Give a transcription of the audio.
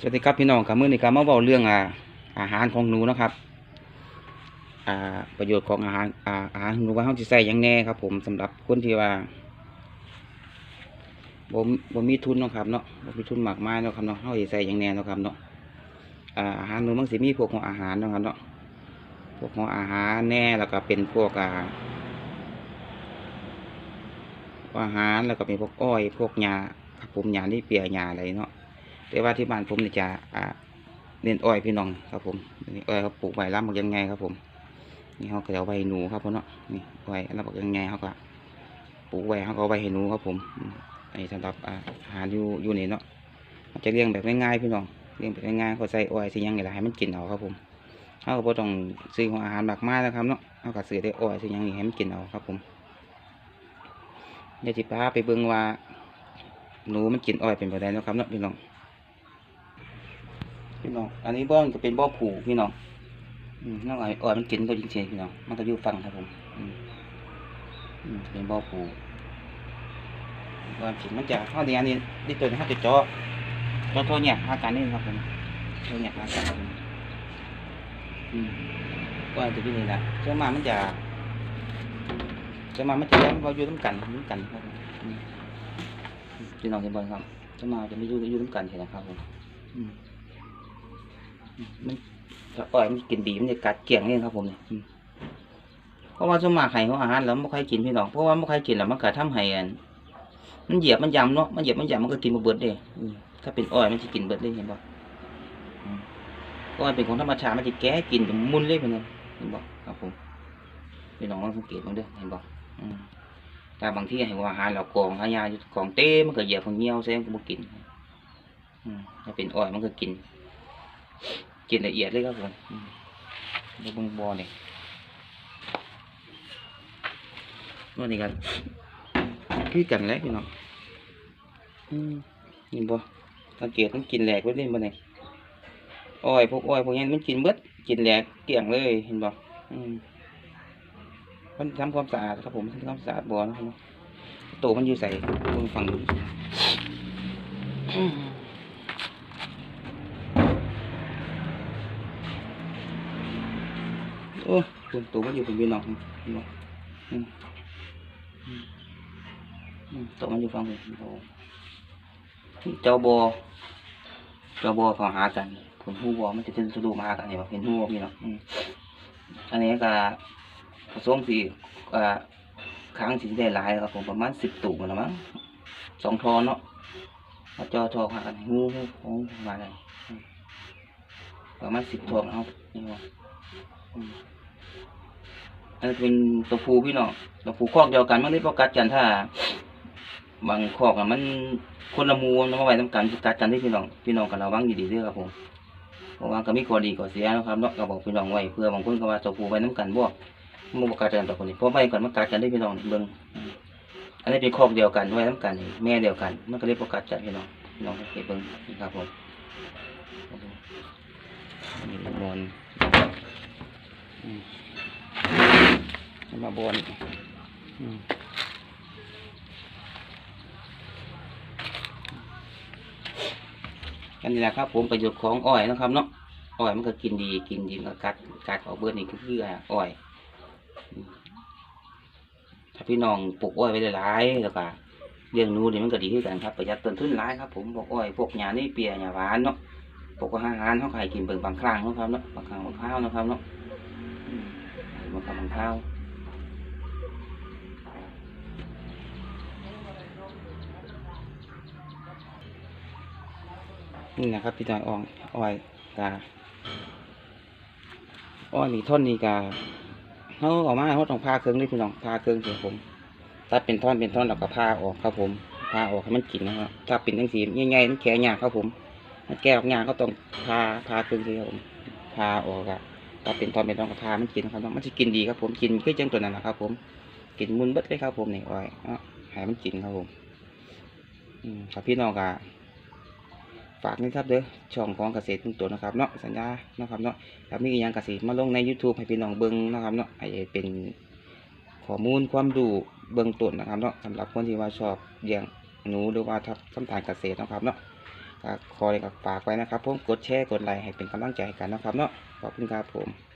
สวัสดีครับพี่น้องครับมื้อนี้ก็มาเว้าเรื่องอาอาหารของหนูนะครับอ่าประโยชน์ของอาหารอ่าอาหารหนูว่าเฮาสิใส่ยังแน่ครับ ผมสำหรับคนที่ว่าบ่บ่มีทุนเนาะครับเนาะบ่มีทุนมากมายเนาะครับเนาะเฮาสิใส่ยังแน่เนาะครับเนาะอ่าอาหารหนูมันสิมีพวกของอาหารเนาะครับเนาะพวกของอาหารแน่แล้วก็เป็นพวกอ่าอาหารแล้วก็เป็นพวกอ้อย พวกหญ้าครับผมหญ้านี่เปียหญ้าอะไรเนาะ แต่ว่าที่บ้านผมนี่จะอ่าเน้นอ้อยพี่น้องครับผมนี่อ้อยเขาปลูกไว้รับบักยังไงครับผม นี่เขาเก็จะเอาไว้ให้หนูครับผมเนาะนี่ไว้รับบักยังไงเขาก็ปลูกไว้เขาก็เอาไว้ให้หนูครับผมอันนี้สำหรับอาหารอยู่อยู่นี่เนาะมันจะเลี้ยงแบบง่ายๆพี่น้องเลี้ยงแบบง่ายๆเขาใส่อ้อยส่หยังไงล่ะให้มันกินเอาครับผมเขาก็บ่ต้องซื้อของอาหารมากมายนะครับเนาะเขาก็ซื้อได้อ้อยส่หยังนี่ให้มันกินเอาครับผมเดี๋ยวจิพาไปเบิ่งว่าหนูมันกินอ้อยเป็นไปได้นะครับเนาะพี่น้อง พี่น้อง อันนี้บ่อนก็เป็นบ่อผูพี่น้องน้องอ้อยอ้อยมันกินตัวจริงๆพี่น้อง มันก็อยู่ฟังครับผมเป็นบ่อผูบ่อนกินมันจะข้าในอันนี้นี่ตัวนี้เขาจะจาะเจาะท่อเนี่ยอาการนี่ครับผมท่อเนี่ยอาการอืมบ่อนจะเป็นนี่แหละเจ้ามามันจะเจ้ามามันจะยังเราอยู่ร่วมกันร่วมกันครับพี่น้องเห็นบ่ครับเจ้ามาจะไม่อยู่อยู่ร่วมกันเห็นนะครับผมอื มันถ้าปล่อยมันกินดีมันจะกัดเกลี่ยงนี่ครับผมเนี่ยเพราะว่าสมาไข่ของอาหารแล้วไม่ค่อยกินพี่น้องเพราะว่าไม่ค่อยกินแล้วมันก็ทำให้อันมันเหยียบมันยำเนาะมันเหยียบมันยำมันก็กินมาเบิดเลยถ้าเป็นอ้อยมันจะกินเบิดเลยเห็นบ่อืมอ้อยเป็นของธรรมชาติมันจะแก้กินจนมุนเลยพี่น้องเห็นบ่ครับผมพี่น้องลองสังเกตมันด้อเห็นบ่อืมแต่บางที่ให้ว่าอาหารเรากองหายาอยู่กองเต้มันก็เหยียบของเงี้ยวแซงก็บ่กินถ้าเป็นอ้อยมันก็กิน กินละเอียดเลยครับผมดูเบงบอเนี่ยนู่นนี่กันคือกันแหล้วพี่น้องอืมนี่บ่สังเกตมันกินแหลกไว้เล่นบ่เนี่ยอ้อยพวกอ้อยพวกนี้มันกินเบิดกินแหลกเกี่ยงเลยเห็นบ่อืมมันทำความสะอาดครับผมทำความสะอาดบ่อนะครับตัวมันอยู่ใส่ตรงฝั่งนู้นอืม โอ้คุณตัวมันอยู่เป็นพี่น้องบอืมอืมตัวมันอยู่ฟังผมโอ้เจ้าบอเจ้าบอเขาหากันผลหูบอมันจะเป็นสะดุมาหากันเห็นบ่เห็นหูบ่พี่น้องอืมอันนี้ก็ผสมสีอ่าครั้งสีได้หลายครับผมประมาณสิบตุ่มนะมั้งสองทอนเนาะมาจอทอหากันหูหูหูมาเลยอืมประมาณสิบทองเอานี่ว่า อันนี้เป็นตัวผูพี่น้องตัวผูคอกเดียวกันมันเลยพอกัดกันถ้า บางคอกอะมันคนละมูมันมาไว้ทำกันกัดกันที่พี่น้องพี่น้องกันระวังดีๆด้วยครับผมเพราะว่าก็มีข้อดีข้อเสียนะครับเนาะก็บอกพี่น้องไว้เพื่อบางคนก็ว่าตัวผูไว้น้ำกันบ่มันบ่กัดกันต่อคนนี้เพราะไว้ก่อนมันกัดกันได้พี่น้องเบิ่งอืมอันนี้เป็นคอกเดียวกันไว้น้ำกันแม่เดียวกัน มันก็เลยบ่กัดกันพี่น้องพี่น้องสังเกตเบิ่งนี่ครับผมนอลอืมอา มาบนอันนี่แหละครับ ผมประโยชน์ของอ้อยนะครับเนาะอ้อยมันก็กินดีกินดีก็กัดกัดออกเบิดนี่ก็คืออ้อยถ้าพี่น้องปลูกอ้อยไว้หลายๆแล้วก็เลี้ยงนูนี่มันก็ดีขึ้นกันครับประหยัดต้นทุนหลายครับผมพวกอ้อยพวกหญ้านี่เปียหญ้าหวานเนาะพวกอาหารเขาขายกินเบิ่งบางครั้งนะครับเนาะบางครั้งบางคราวนะครับเนาะ มาทำมันข้าวนี่นะครับพี่จอยอ่องอ้อยกาอ้อยนี่ท่อนนี่กาเขาออกมาเขาต้องพาเครื่องนี่พี่น้องพาเครื่องเสียผมตัดเป็นท่อนเป็นท่อนแล้วก็พาออกครับผมพาออกให้มันกินนะครับถ้าเป็นทั้งสีง่ายๆมันแข็งยากครับผมมันแก้ออกยากก็ต้องพาพาเครื่องเสียผมพาออกอะ ถ้าเป็นตอนเป็นตอนกระพามันกินครับมันจะกินดีครับผมกินคือจังตัวนั้นนะครับ ผมกินมุนเบิดเลยครับผมนี่อ้อยเนาะให้มันกินครับผมอืมครับพี่น้องกะฝากนี่ครับเด้อช่องของเกษตรทุ่งตัวนะครับเนาะสัญญานะครับเนาะถ้ามีอย่างเกษตรมาลงใน YouTube ให้พี่น้องเบิ่งนะครับเนาะให้เป็นข้อมูลความรู้เบื้องต้นนะครับเนาะสำหรับคนที่ว่าชอบเลี้ยงหนูหรือว่าทำทำทานเกษตรนะครับเนาะ ก็ขอเลยกับฝากไว้นะครับผมกดแชร์กดไลค์ให้เป็นกำลังใจให้กันนะครับเนาะขอบคุณครับผม